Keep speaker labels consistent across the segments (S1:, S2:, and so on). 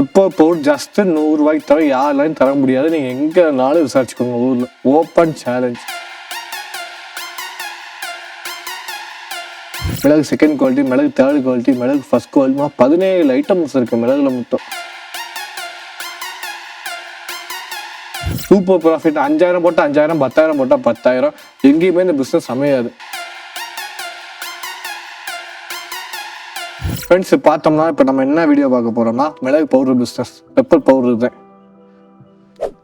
S1: இப்போ பவுட் ஜஸ்ட் நூறுரூவாய்க்கு தவிர யாரெல்லாம் தர முடியாது. நீங்கள் எங்கேனாலும் விசாரிச்சுக்கோங்க ஊரில். ஓப்பன் சேலஞ்ச் மிளகு செகண்ட் குவாலிட்டி மிளகு தேர்ட் குவாலிட்டி மிளகு ஃபஸ்ட் குவாலிட்டி பதினேழு ஐட்டம்ஸ் இருக்குது மிளகுல மட்டும் சூப்பர் ப்ராஃபிட் அஞ்சாயிரம் போட்டால் அஞ்சாயிரம் பத்தாயிரம் போட்டால் பத்தாயிரம். எங்கேயுமே இந்த பிஸ்னஸ் அமையாது. ஃப்ரெண்ட்ஸ் பார்த்தோம்னா இப்போ நம்ம என்ன வீடியோ பார்க்க போகிறோம்னா மிளகு பவுடர் பிஸ்னஸ் பெப்பர் பவுடர் தான்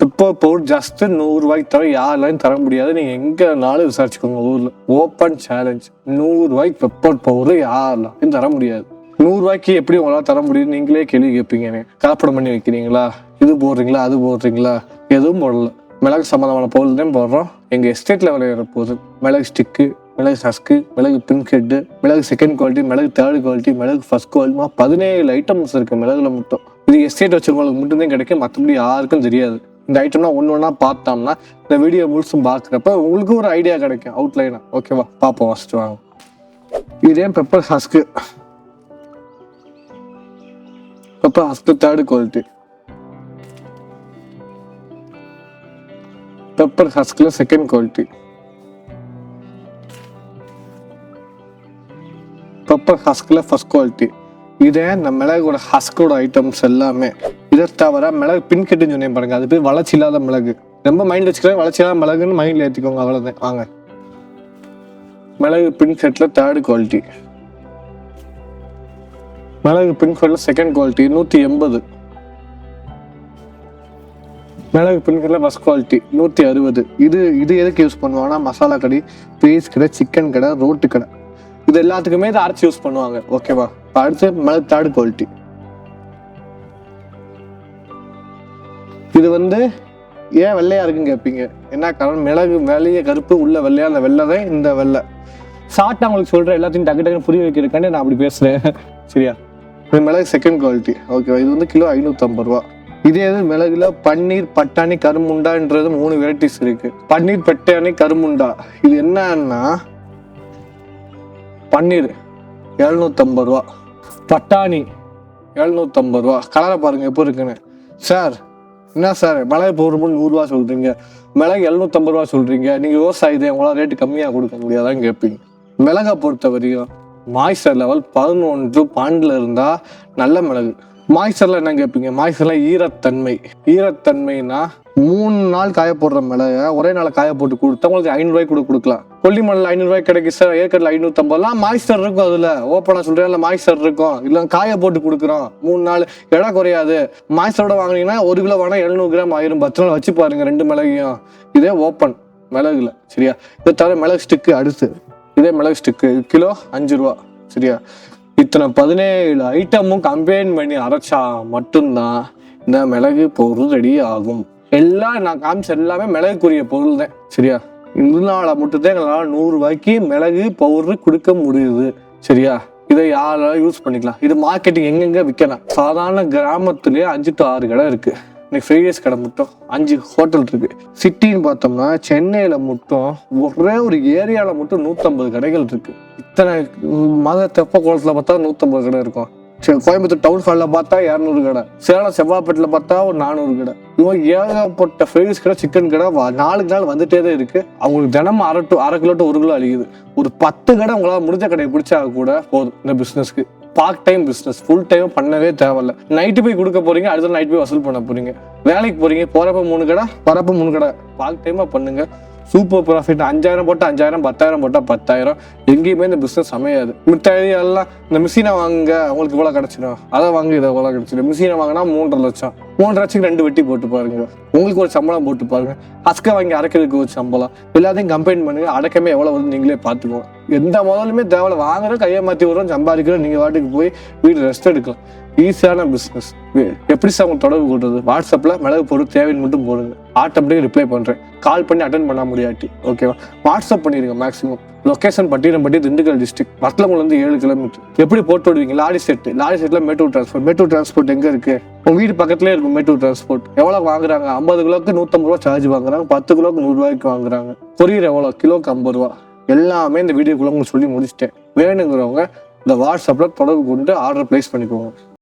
S1: பெப்பர் பவுடர் ஜஸ்ட்டு நூறுரூவாய்க்கு தவிர யாருலையும் தர முடியாது. நீங்கள் எங்கேனாலும் விசாரிச்சுக்கோங்க ஊரில். ஓப்பன் சேலஞ்ச் நூறுரூவாய்க்கு பெப்பர் பவுடர் யாரையும் தர முடியாது. நூறுரூவாய்க்கு எப்படி உங்களால் தர முடியும் நீங்களே கேள்வி கேட்பீங்க. எனக்கு பண்ணி வைக்கிறீங்களா? இது போடுறீங்களா? அது போடுறீங்களா? எதுவும் போடல. மிளகு சம்மந்தமான பொருள் தான் போடுறோம். எங்கள் எஸ்டேட்டில் விளையாடுற போகுது மிளகு ஸ்டிக்கு மிளகு சஸ்கு மிளகு பிங்க் ஹெட்டு மிளகு செகண்ட் குவாலிட்டி மிளகு தேர்ட் குவாலிட்டி மிளகு ஃபர்ஸ்ட் குவாலிட்டி பதினேழு ஐட்டம்ஸ் இருக்கு மிளகுல மட்டும். இது எஸ்டேட் வச்சிருக்கவங்களுக்கு மட்டும்தான் கிடைக்கும் மற்றபடி யாருக்கும் தெரியாது. இந்த ஐட்டம்னா ஒன்று ஒன்றா பார்த்தோம்னா இந்த வீடியோ முழுசும் பார்க்குறப்ப உங்களுக்கு ஒரு ஐடியா கிடைக்கும் அவுட்லைனா ஓகேவா பார்ப்போம் ஃபஸ்ட்டு வாங்க. இதே pepper husk pepper husk third quality pepper ஹஸ்கில் second quality pepper ஹஸ்கில் ஃபஸ்ட் குவாலிட்டி இதே இந்த மிளகோட ஹஸ்கோட ஐட்டம்ஸ் எல்லாமே. இதை தவிர மிளகு பின்கெட்டுன்னு சொன்னேன் பாருங்க. அது பேர் வளர்ச்சி இல்லாத மிளகு. ரொம்ப மைண்ட் வச்சுக்கிறேன் வளர்ச்சி இல்லாத மிளகுன்னு மைண்டில் ஏற்றிக்கோங்க அவ்வளோதான் வாங்க. மிளகு பின் செட்டில் தேர்டு குவாலிட்டி மிளகு பின்கெட்டில் செகண்ட் குவாலிட்டி நூற்றி எண்பது. மிளகு பின்கெட்டில் ஃபஸ்ட் குவாலிட்டி நூற்றி அறுபது. இது இது எதுக்கு யூஸ் பண்ணுவாங்கன்னா மசாலா கடை பேஸ் கடை சிக்கன் கடை ரோட்டு கடை. இது எல்லாத்துக்குமே இதை அரைச்சி யூஸ் பண்ணுவாங்க. ஓகேவா அடுத்து மிளகு தாடு குவாலிட்டி இது வந்து ஏன் வெள்ளையா இருக்குன்னு கேட்பீங்க என்ன காரணம்? மிளகு வெளிய கருப்பு உள்ள வெள்ளையா? அந்த வெள்ளை தான் இந்த வெள்ளை. ஷார்ட்டாக உங்களுக்கு சொல்கிறேன் எல்லாத்தையும் டக்கு டக்குன்னு புரிய வைக்கிறதுக்காண்டி நான் அப்படி பேசுகிறேன் சரியா? இது மிளகு செகண்ட் குவாலிட்டி ஓகேவா இது வந்து கிலோ ஐநூற்றம்பது ரூபா. இதே இது மிளகுல பன்னீர் பட்டாணி கருமுண்டான்றது மூணு வெரைட்டிஸ் இருக்கு. பன்னீர் பட்டாணி கருமுண்டா இது என்னன்னா பன்னீர் எழுநூத்தம்பது ரூபா. பட்டாணி எழுநூத்தம்பது ரூபா. கலரை பாருங்க எப்போ இருக்குன்னு. சார் என்ன சார் மிளகு பவுடர் நூறுரூவா சொல்கிறீங்க மிளகு எழுநூத்தம்பது ரூபா சொல்கிறீங்க நீங்கள் விவசாயத்தை உங்களால் ரேட்டு கம்மியாக கொடுக்க முடியாதான்னு கேட்பீங்க மிளகை பொறுத்த வரையும் மாய்ஸ்டர் லெவல் பதினொன்று பாண்டில் இருந்தால் நல்ல மிளகு. மாய்ஸ்சர்ல என்ன கேட்பீங்க மாய்ஸ்சர்ல ஈரத்தன்மை. ஈரத்தன்மைனா மூணு நாள் காய போடுற மிளகை ஒரே நாள் காய போட்டு கொடுத்தா உங்களுக்கு ஐநூறுரூவாய்க்கு கூட கொடுக்கலாம். கொல்லிமலையில் ஐநூறுரூவாய்க்கு கிடைக்கும் சார் ஏற்கனவே ஐநூற்றம்பதுலாம் மாய்ஸ்டர் இருக்கும் அதில். ஓப்பனாக சொல்கிறேன் மாய்ஸ்டர் இருக்கும். இல்லை காய போட்டு கொடுக்குறோம். மூணு நாள். இடம் குறையாது. மாய்ஸ்டரோட வாங்குனீங்கன்னா ஒரு கிலோ வாங்கினா எழுநூறு கிராம் ஆயிரம். பத்து நாள் வச்சு பாருங்க ரெண்டு மிளகையும். இதே ஓப்பன் மிளகுல சரியா? இதை தவிர மிளகு ஸ்டிக்கு அடுத்து. இதே மிளகு ஸ்டிக்கு கிலோ அஞ்சு ரூபா சரியா? இத்தனை பதினேழு ஐட்டமும் கம்பைன் பண்ணி அரைச்சா மட்டும்தான் இந்த மிளகு பொருள் ரெடி ஆகும். எல்லாம் நான் காமிச்ச எல்லாமே மிளகுக்குரிய பொருள் தான். சரியா? இதனால மட்டும்தான் எங்களால் நூறுரூவாய்க்கு மிளகு பவுடர் கொடுக்க முடியுது. சரியா? இதை யாராலும் யூஸ் பண்ணிக்கலாம். இது மார்க்கெட்டிங் எங்கெங்க விற்கலாம்? சாதாரண கிராமத்துலேயே அஞ்சு டு ஆறு கடை இருக்குது இன்னைக்கு ஃப்ரைடேஸ் கடை மட்டும். அஞ்சு ஹோட்டல் இருக்கு. சிட்டின்னு பார்த்தோம்னா சென்னையில் மட்டும் ஒரே ஒரு ஏரியாவில் மட்டும் நூற்றம்பது கடைகள் இருக்கு. இத்தனை மத தெப்ப கோலத்தில் பார்த்தா நூற்றம்பது கடை இருக்கும். சரி, கோயம்புத்தூர் டவுன் ஹாலில் பார்த்தா இரநூறு கடை. சேலம் செவ்வாப்பேட்டில் பார்த்தா ஒரு நானூறு கடை. இவங்க ஏகப்பட்ட ஃப்ரைஸ் கடை சிக்கன் கடை நாளுக்கு நாள் வந்துட்டே தான் இருக்கு. அவங்களுக்கு தினமும் அரை டு அரை கிலோ டு ஒரு கிலோ அழிக்குது ஒரு பத்து கடை உங்களால் முடிஞ்ச கடையை பிடிச்சா கூட போதும் இந்த பிஸ்னஸ்க்கு part time business full time பண்ணவே தேவையில்ல. நைட்டு போய் கொடுக்க போறீங்க அடுத்த நைட் போய் வசூல் பண்ண போறீங்க. வேலைக்கு போறீங்க போறப்ப மூணு கடை வரப்ப மூணு கடை. பார்ட் டைமா பண்ணுங்க. சூப்பர் ப்ராஃபிட் அஞ்சாயிரம் போட்டால் அஞ்சாயிரம் பத்தாயிரம் போட்டால் பத்தாயிரம். எங்கேயுமே இந்த பிஸ்னஸ் அமையாது. மிட்டாய் எல்லாம் இந்த மிஷினை வாங்குங்க உங்களுக்கு இவ்வளோ கிடச்சிடும். அதை வாங்க இதை இவ்வளோ கிடச்சிடும். மிஷினை வாங்கினா மூன்றரை லட்சம். மூன்றரை லட்சம் ரெண்டு வெட்டி போட்டு பாருங்க. உங்களுக்கு ஒரு சம்பளம் போட்டு பாருங்க. அஸ்க வாங்கி அரைக்கிறதுக்கு ஒரு சம்பளம். எல்லாத்தையும் கம்பைன் பண்ணுங்க. அடக்கமே எவ்வளோ வருது நீங்களே பார்த்துக்கோங்க. எந்த முதலுமே தேவையில்ல. வாங்குறோம் கையை மாற்றி விடுறோம் சம்பாதிக்கிறோம். நீங்கள் வாட்டுக்கு போய் வீடு ரெஸ்ட் எடுக்கலாம். ஈஸியான பிஸ்னஸ் எப்படி சார் உங்களுக்கு தொடர்பு கொள்றது? வாட்ஸ்அப்பில் மிளகு பொருள் தேவைன்னு மட்டும் போடுங்க. ஆட்டோமேட்டிக் ரிப்ளை பண்ணுறேன் கால் பண்ணி அட்டன் பண்ண முடியாட்டி. ஓகேவா வாட்ஸ்அப் பண்ணிடுங்க maximum location Pattinapatti Dindigul district வட்டலங்குலேருந்து ஏழு கிலோமீட்டர் எப்படி போட்டு விடுவீங்க? லாரி செட்டு லாரி செட்டில் மேட்டூர் டிரான்ஸ்போர்ட் மேட்டூர் டிரான்ஸ்போர்ட் எங்கே இருக்கு? உங்கள் வீடு பக்கத்துலேயே இருக்கும் மேட்டூர் டிரான்ஸ்போர்ட் எவ்வளோ வாங்குறாங்க? ஐம்பது கிலோக்கு நூற்றம்பது ரூபா சார்ஜ் வாங்குறாங்க. பத்து கிலோக்கு நூறுரூவாய்க்கு வாங்குறாங்க. கொரியர் எவ்வளோ கிலோக்கு ஐம்பது ரூபா. எல்லாமே இந்த வீடியோக்குள்ள உங்களுக்கு சொல்லி முடிச்சிட்டேன். வேணுங்கிறவங்க இந்த வாட்ஸ்அப்பில் தொடர்பு கொண்டு ஆர்டர் ப்ளேஸ் பண்ணிக்கோங்க.